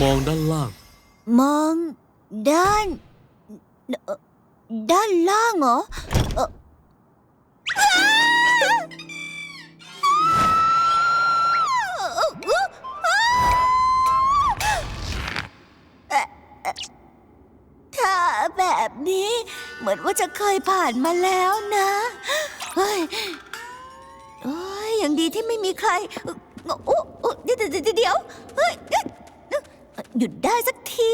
มองด้านล่าง มองด้านเอ่อด้านล่างเหรอเอ่อถ้าแบบนี้ เหมือนว่าจะเคยผ่านมาแล้วนะเฮ้ยเอ้ยยังดีที่ไม่มีใครเอ่อโอ้โอ้เดี๋ยวเดี๋ยวเดี๋ยวเฮ้ยเอ้ย หยุดได้สักที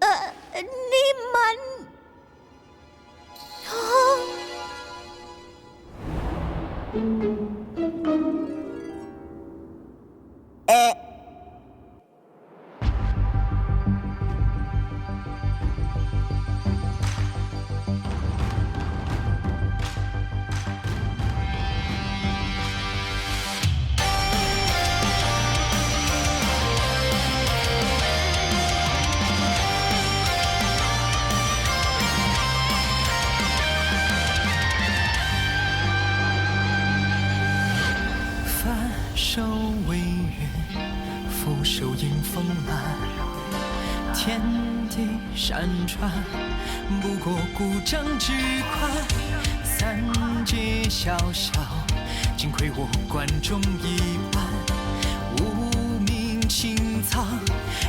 เออ 山川，不过古筝之宽。三界潇潇，尽亏我观众一半。无名清苍，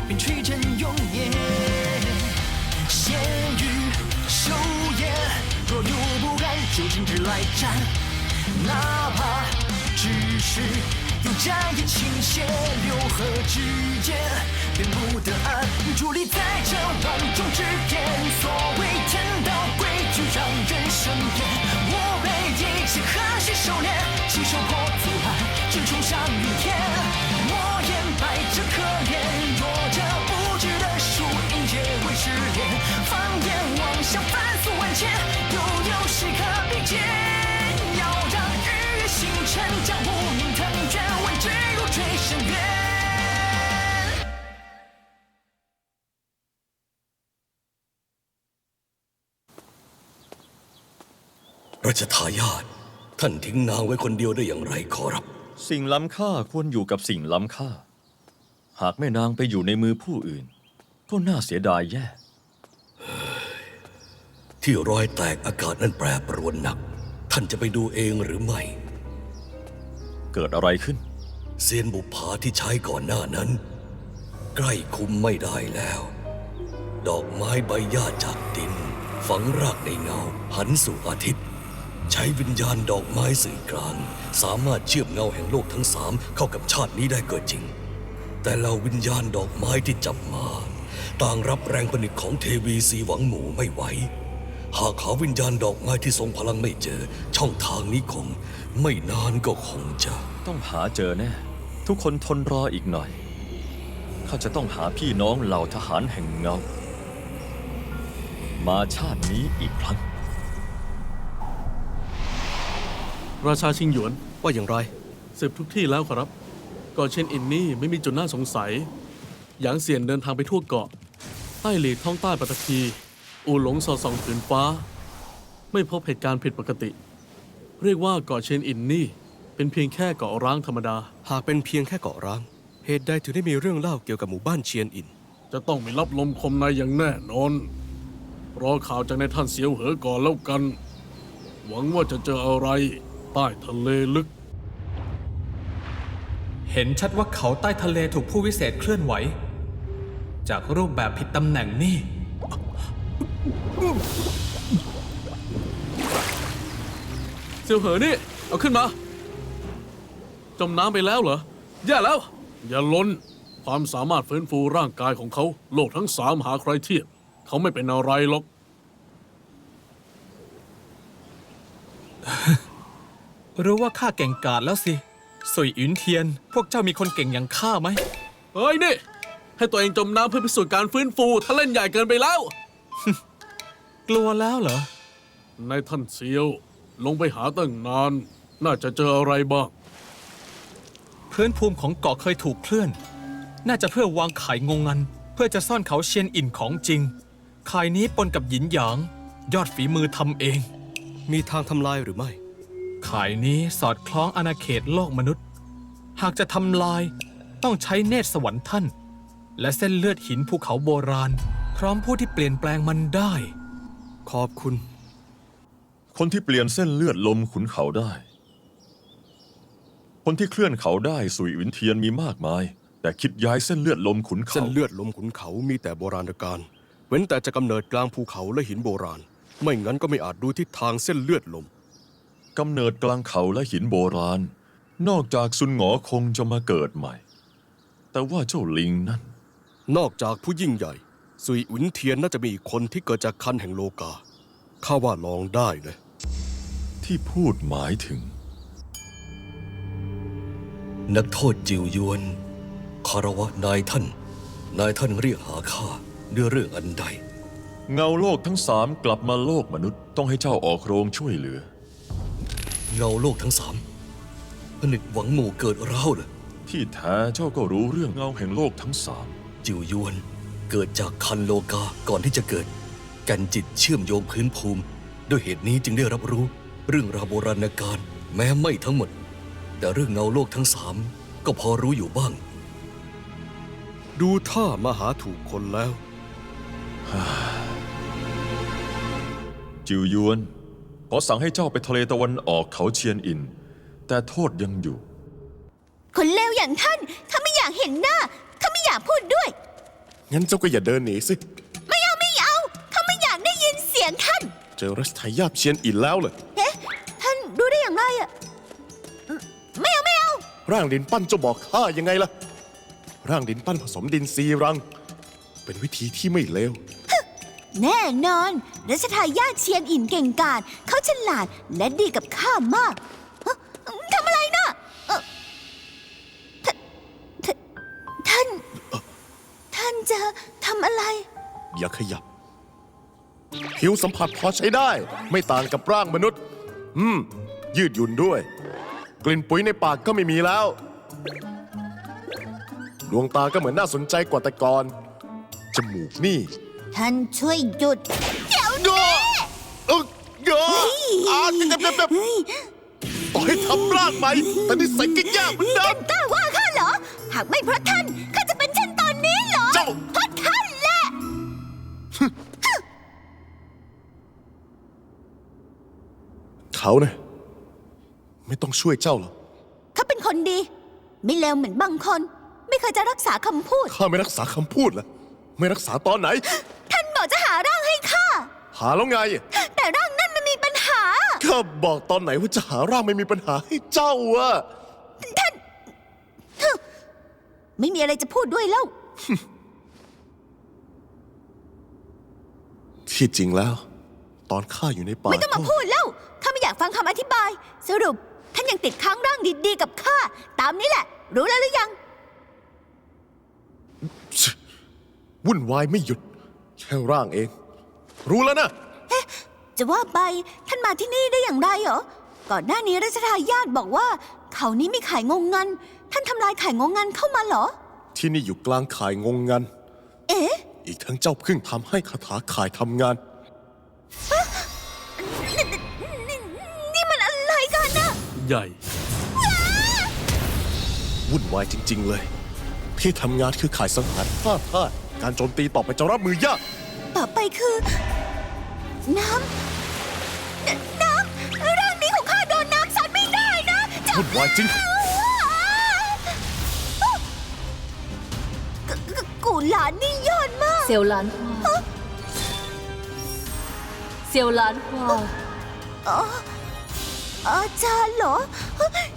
便吹阵永夜。闲语休言，若有不甘，就径直来战。哪怕只是用战意倾泻，六合之间便不得安。伫立在这万众之巅，所谓天道规矩，让人生厌。我被一切和谐收敛，亲手破阻拦，直冲向云天。 รัชทายาทท่านทิ้งนางไว้คนเดียวได้อย่างไรขอรับ สิ่งล้ำค่าควรอยู่กับสิ่งล้ำค่า หากแม่นางไปอยู่ในมือผู้อื่น ก็น่าเสียดายแย่ ที่รอยแตกอากาศนั้นแปรปรวนหนัก ท่านจะไปดูเองหรือไม่ เกิดอะไรขึ้น เซียนบุปผาที่ใช้ก่อนหน้านั้น ใกล้คุมไม่ได้แล้ว ดอกไม้ใบหญ้าจากดิน ฝังรากในเงาหันสู่อาทิตย์ ใช้วิญญาณดอกไม้สื่อกลางสามารถเชื่อมเงาแห่งโลกทั้งสามเข้ากับชาตินี้ได้ก็จริง แต่เราวิญญาณดอกไม้ที่จับมา ต่างรับแรงผนิตของเทวีสีหวังหมู่ไม่ไหวหากหาวิญญาณดอกไม้ที่ทรงพลังไม่เจอ ช่องทางนี้คง ไม่นานก็คงจะ ต้องหาเจอแน่ทุกคนทนรออีกหน่อยข้าจะต้องหาพี่น้องเหล่าทหารแห่งเงา มาชาตินี้อีกครั้ง ราชาชิงหยวนว่าอย่างไร สืบทุกที่แล้วครับเกาะเชนอินนี่ไม่มีจุดน่าสงสัย หยางเซียนเดินทางไปทั่วเกาะ ใต้หลีกท้องใต้ปัตตภีอูหลงสอดส่องผืนฟ้า ไม่พบเหตุการณ์ผิดปกติ เรียกว่าเกาะเชนอินนี่ เป็นเพียงแค่เกาะร้างธรรมดา หากเป็นเพียงแค่เกาะร้าง เหตุใดถึงได้มีเรื่องเล่าเกี่ยวกับหมู่บ้านเชียนอิน จะต้องไม่รับลมคมในอย่างแน่นอน รอข่าวจากในายท่านเสียวเหอก่อนแล้วกัน หวังว่าจะเจออะไร ใต้ทะเลลึก เห็นชัดว่าเขาใต้ทะเลถูกผู้วิเศษเคลื่อนไหว จากรูปแบบผิดตำแหน่งนี่ เซียวเหอนี่ เอาขึ้นมา จมน้ำไปแล้วเหรอ แย่แล้ว อย่าล้น ความสามารถฟื้นฟูร่างกายของเขา โลกทั้งสามหาใครเทียบ เขาไม่เป็นอะไรหรอก รู้ว่าข้าเก่งกาจแล้วสิสุยอินเทียน พวกเจ้ามีคนเก่งอย่างข้าไหม เฮ้ยนี่ ให้ตัวเองจมน้ำเพื่อพิสูจน์การฟื้นฟูถ้าเล่นใหญ่เกินไปแล้ว กลัวแล้วเหรอ นายท่านเซียว ลงไปหาตั้งนาน น่าจะเจออะไรบ้าง พื้นภูมิของเกาะเคยถูกเคลื่อน น่าจะเพื่อวางไข่งงงัน เพื่อจะซ่อนเขาเชียนอินของจริง ไข่นี้ปนกับหยินหยาง ยอดฝีมือทำเอง มีทางทำลายหรือไม่ ไข่นี้สอดคล้องอาณาเขตโลกมนุษย์ หากจะทำลายต้องใช้เนตรสวรรค์ท่าน และเส้นเลือดหินภูเขาโบราณ พร้อมผู้ที่เปลี่ยนแปลงมันได้ ขอบคุณ คนที่เปลี่ยนเส้นเลือดลมขุนเขาได้ คนที่เคลื่อนเขาได้สุยวินเทียนมีมากมาย แต่คิดย้ายเส้นเลือดลมขุนเขา เส้นเลือดลมขุนเขามีแต่โบราณกาลเว้นแต่จะกำเนิดกลางภูเขาและหินโบราณ ไม่งั้นก็ไม่อาจดูทิศทางเส้นเลือดลม กำเนิดกลางเขาและหินโบราณ นอกจากซุนหงอคงจะมาเกิดใหม่ แต่ว่าเจ้าลิงนั่น นอกจากผู้ยิ่งใหญ่สุยอุนเทียนน่าจะมีอีกคนที่เกิดจากคันแห่งโลกาข้าว่าลองได้นะที่พูดหมายถึง นักโทษจิวยวนคารวะนายท่าน นายท่านเรียกหาข้าด้วยเรื่องอันใด เงาโลกทั้งสามกลับมาโลกมนุษย์ต้องให้เจ้าออกโรงช่วยเหลือ เงาโลกทั้งสามผนึกหวังหมู่เกิดร้าวเลยที่แท้เจ้าก็รู้เรื่องเงาแห่งโลกทั้งสามจิวยวนเกิดจากคันโลกาก่อนที่จะเกิด กันจิตเชื่อมโยงพื้นภูมิ ด้วยเหตุนี้จึงได้รับรู้เรื่องราวโบราณกาลแม้ไม่ทั้งหมด แต่เรื่องเงาโลกทั้งสามก็พอรู้อยู่บ้าง ดูท่ามาหาถูกคนแล้ว จิวยวนข อสั่งให้เจ้าไปทะเลตะวันออกเขาเชียนอิน แต่โทษยังอยู่ คนเลวอย่างท่านข้าไม่อยากเห็นหน้าข้าไม่อยากพูดด้วย งั้นเจ้าก็อย่าเดินหนีสิ ไม่เอาไม่เอาข้าไม่อยากได้ยินเสียงท่าน เจอรัชทายาทเชียนอินแล้วเหรอเอ๊ะท่านรู้ได้อย่างไรอะอืมไม่เอาไม่เอา ร่างดินปั้นเจ้าบอกข้ายังไงล่ะ ร่างดินปั้นผสมดินซีรัง เป็นวิธีที่ไม่เลว แน่นอนรัชทายาทเชียนอินเก่งกาจเขาฉลาดและดีกับข้ามากทำอะไรนะเอ่อท่านท่าน ท่านจะทำอะไร อย่าขยับ ผิวสัมผัสพอใช้ได้ ไม่ต่างกับร่างมนุษย์ อืม ยืดหยุ่นด้วย กลิ่นปุ๋ยในปากก็ไม่มีแล้ว ดวงตาก็เหมือนน่าสนใจกว่าแต่ก่อน จมูกนี่ ท่านช่วยหยุด เดี๋ยวโยเอ้ยโยอาเจ็บเจ็บเจ็บเฮ้ยต่อให้ทำร่างใหม่แต่นิสัยก็ยากเหมือนเดิม กล้าว่าข้าเหรอ หากไม่เพราะท่านข้าจะเป็นเช่นตอนนี้เหรอเจ้า เพราะท่านแหละ เขาเนี่ยไม่ต้องช่วยเจ้าหรอก เขาเป็นคนดี ไม่เลวเหมือนบางคน ไม่เคยจะรักษาคำพูด ข้าไม่รักษาคำพูดเหรอไม่รักษาตอนไหนท่านาหาแล้วไง แต่ร่างนั้นมันมีปัญหาข้าบอกตอนไหนว่าจะหาร่างไม่มีปัญหาให้เจ้าอะไม่มีอะไรจะพูดด้วยแล้ว ที่จริงแล้ว ตอนข้าอยู่ในป่าไม่ต้องมาก็พูดแล้วข้าไม่อยากฟังคำอธิบาย สรุป ท่านยังติดค้างร่างดีๆกับข้าตามนี้แหละ รู้แล้วหรือยัง วุ่นวายไม่หยุดแค่ร่างเอง รู้แล้วนะ จะว่าไปท่านมาที่นี่ได้อย่างไรเหรอ ก่อนหน้านี้รัชทายาทบอกว่า เขานี้มีขายงงงัน ท่านทำลายขายงงงันเข้ามาเหรอ ที่นี่อยู่กลางข่ายงงงัน เอ๊ะ อีกทั้งเจ้าเพิ่งทำให้คาถาข่ายทำงานนี่นี่นี่มันอะไรกันนะใหญ่ วุ่นวายจริง ๆ เลย ที่ทำงานคือข่ายสังหารพลาดพลาดการโจมตีต่อไปจะรับมือยาก ต่อไปคือ น้ำนน้ำ ร่างนี้ของข้าโดนน้ำซัดไม่ได้นะจะวุ่นวายจริงกกกูหลานนี่ยอดมาก เซียวหลานฮวาเซียวหลานฮวาอาจารย์เหรอ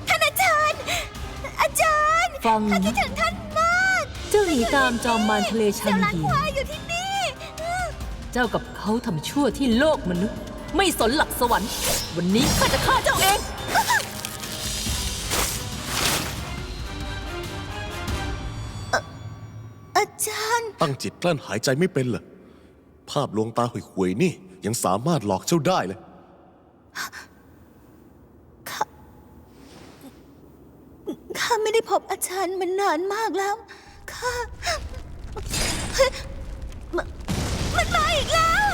ท่านอาจารย์ อาจารย์ฟังข้าคิดนะถึงท่านมากเจ้าหนีตามจอมมารทะเลชัเสี่ยนวหลานหินควายอยู่ที่นี่ เจ้ากับเขาทำชั่วที่โลกมนุษย์ ไม่สนหลักสวรรค์ วันนี้ข้าจะฆ่าเจ้าเอง อาจารย์ตั้งจิตกลั้นหายใจไม่เป็นเหรอภาพลวงตาห่วยๆนี่ยังสามารถหลอกเจ้าได้เลย ข้าไม่ได้พบอาจารย์มานานมากแล้วข้าีกแล้ว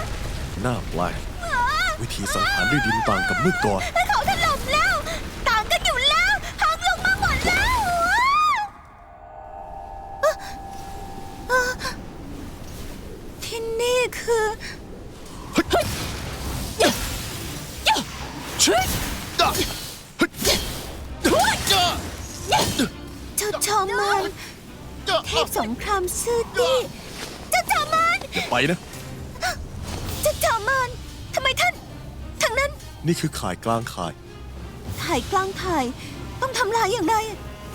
น่าแปลกวิธีสังหารด้วยดินต่างกับเมื่อก่อนเขาถล่มแล้ว ต่างกันอยู่แล้วพังลงมาหมดแล้วที่นี่คือเจ้าชอมนเทพสงครามซื่อตี้เจ้าชอมันอย่ไปนะ นั้นนี่คือข่ายกลางข่าย ถ่ายกลางถ่าย ต้องทำลายอย่างไร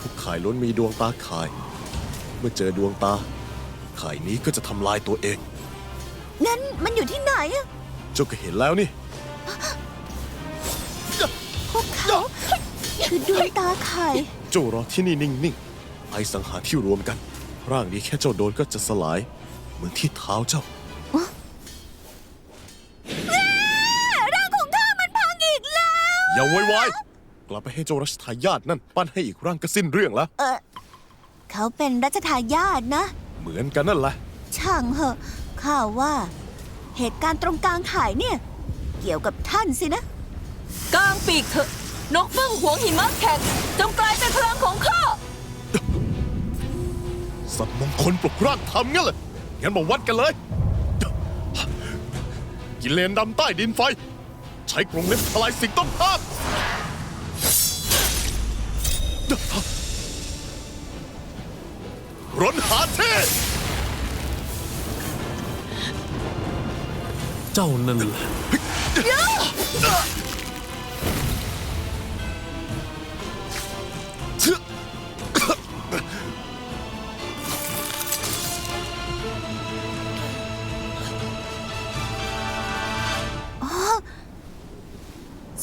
ทุกข่ายล้วนมีดวงตาข่าย เมื่อเจอดวงตา ข่ายนี้ก็จะทำลายตัวเอง งั้นมันอยู่ที่ไหนอะเจ้าก็เห็นแล้วนี่ พวกเขาคือดวงตาข่ายเจ้ารอที่นี่นิ่งๆไอสังหารที่รวมกัน ร่างนี้แค่เจ้าโดนก็จะสลาย เหมือนที่เท้าเจ้า อย่าโวยวายกลับไปให้เจ้ารัชทายาทนั่น ปั้นให้อีกร่างก็สิ้นเรื่องแล้วเออเขาเป็นรัชทายาทนะ เหมือนกันนั่นแหละ ช่างเหอะข้าว่า เหตุการณ์ตรงกลางข่ายเนี่ย เกี่ยวกับท่านสินะ กลางปีกเถอะนกเบิ้งหวงหิมะแข็งจงกลายเป็นพลังของข้าสัตว์มงคลปลุกร่างทำงั้นเลยงั้นมาวัดกันเลย กิเลนดำใต้ดินไฟ ใช้กรงเล็บทลายสิ่งต้องห้ามรนหาเทพเจ้านั่นแหละ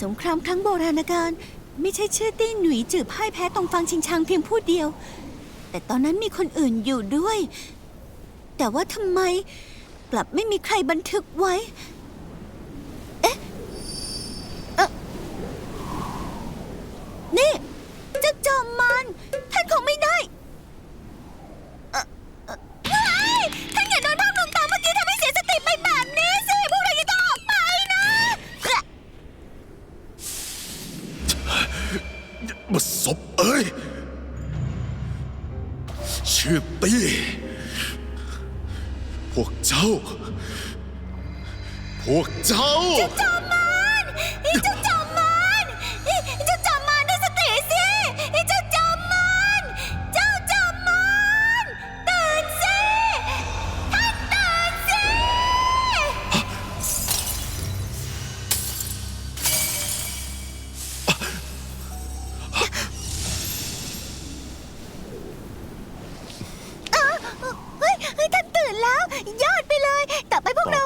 สงครามครั้งโบราณกาลไม่ใช่เชื่อตี้หนุ่ยจืบพ่ายแพ้ตรงฟังชิงชังเพียงผู้เดียว แต่ตอนนั้นมีคนอื่นอยู่ด้วย แต่ว่าทำไมกลับไม่มีใครบันทึกไว้ มาศพเอ้ย ชื่อตี้ พวกเจ้า พวกเจ้า จะจำมา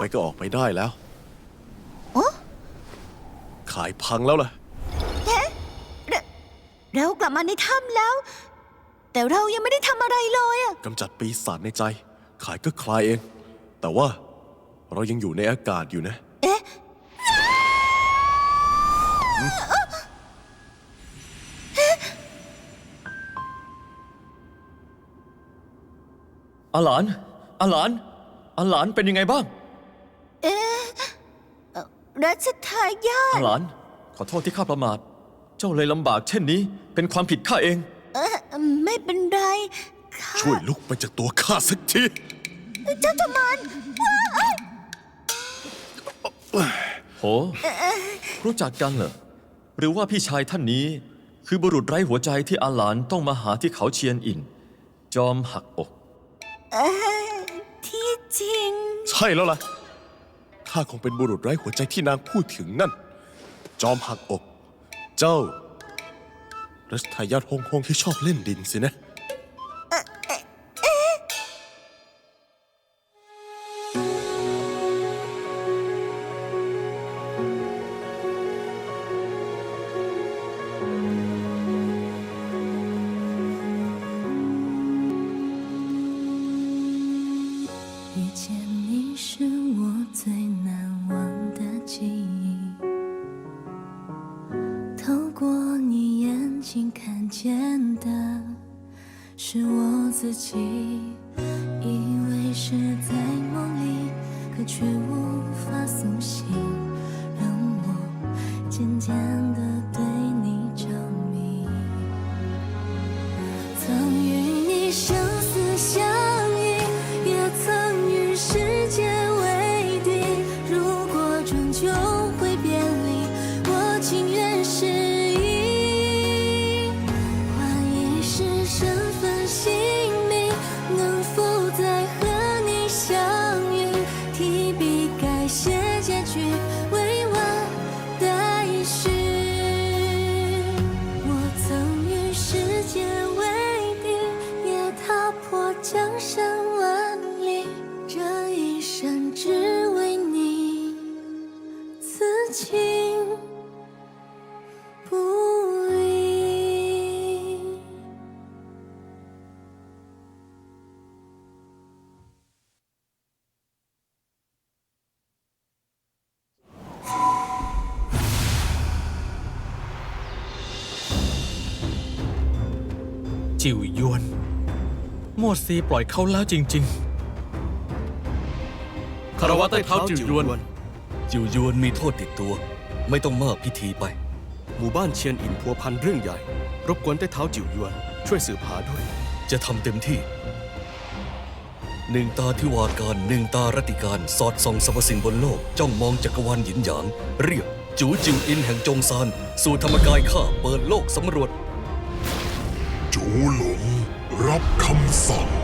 ไปพวกต่อเราไปก็ออกไปได้แล้วโอ้ขายพังแล้วล่ะ เอ๊ะเราเรากลับมาในถ้ำแล้ว แต่เรายังไม่ได้ทำอะไรเลยอะกำจัดปีศาจในใจ ขายก็คลายเอง แต่ว่าเรายังอยู่ในอากาศอยู่นะ เอ๊ะ อาหลานอาหลานอาหลานเป็นยังไงบ้าง เอ๊ะเอ่อรัชทายาอาทหลาน ขอโทษที่ข้าประมาท เจ้าเลยลำบากเช่นนี้ เป็นความผิดข้าเอง เออไม่เป็นไรข้าช่วยลุกไปจากตัวข้าสักทีเจ้าจอมมันโห รู้จักกันเหรอ หรือว่าพี่ชายท่านนี้ คือบุรุษไร้หัวใจที่อาหลานต้องมาหาที่เขาเชียนอิน จอมหักอก เออที่จริง ใช่แล้วล่ะ ข้าคงเป็นบุรุษไร้หัวใจที่นางพูดถึงนั่น จอมหักอก เจ้า รัชทายาทฮงฮงที่ชอบเล่นดินสินะ 遇见你是 己，以为是在梦里，可却无法苏醒，让我渐渐 จิ๋วยวน โมดซีปล่อยเขาแล้วจริง ๆคารวะใต้เท้าจิ๋วยวน จิวยวนมีโทษติดตัว ไม่ต้องมากพิธีไป หมู่บ้านเชียนอินพัวพันเรื่องใหญ่ รบกวนใต้เท้าจิ๋วยวน ช่วยสืบหาด้วย จะทำเต็มที่ หนึ่งตาที่วาการหนึ่งตารติการสอดส่องสรรพสิ่งบนโลก จ้องมองจักรวาลหยินหยาง เรียกจูจิวอินแห่งจงซาน สู่ธรรมกายข้าเปิดโลกสำรวจ หลงรับคำสั่ง